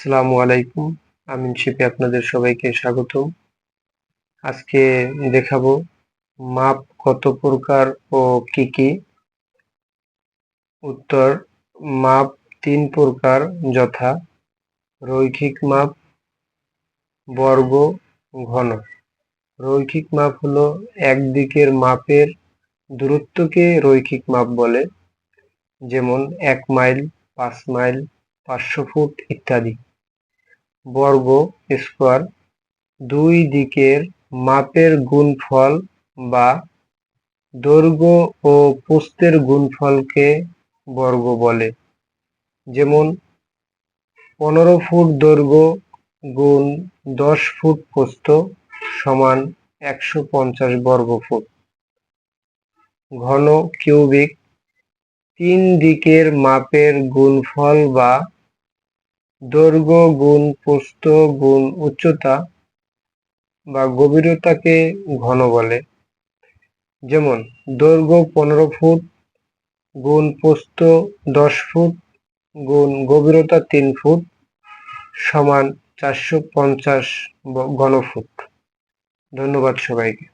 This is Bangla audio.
আসসালামু আলাইকুম। আমি শিপে আপনাদের সবাইকে স্বাগত। আজকে দেখাবো মাপ কত প্রকার ও কি কি। উত্তর, মাপ তিন প্রকার, যথা রৈখিক মাপ, বর্গ, ঘন। রৈখিক মাপ হলো একদিকের মাপের দূরত্বকে রৈখিক মাপ বলে, যেমন এক মাইল, পাঁচ মাইল, পাঁচশো ফুট ইত্যাদি। বর্গ স্কোয়ার দুই দিকের মাপের গুণফল বা দৈর্ঘ্য ও প্রস্থের গুণফলকে বর্গ বলে। যেমন, পনেরো ফুট দৈর্ঘ্য গুণ দশ ফুট প্রস্থ সমান একশো পঞ্চাশ বর্গ ফুট। ঘন কিউবিক তিন দিকের মাপের গুণফল বা দৈর্ঘ্য, গুণ প্রস্থ গুণ, উচ্চতা বা গভীরতাকে ঘন বলে। যেমন, দৈর্ঘ্য পনেরো ফুট, গুণ প্রস্থ দশ ফুট, গুণ, গভীরতা তিন ফুট, সমান চারশো পঞ্চাশ ঘনফুট ধন্যবাদ সবাইকে।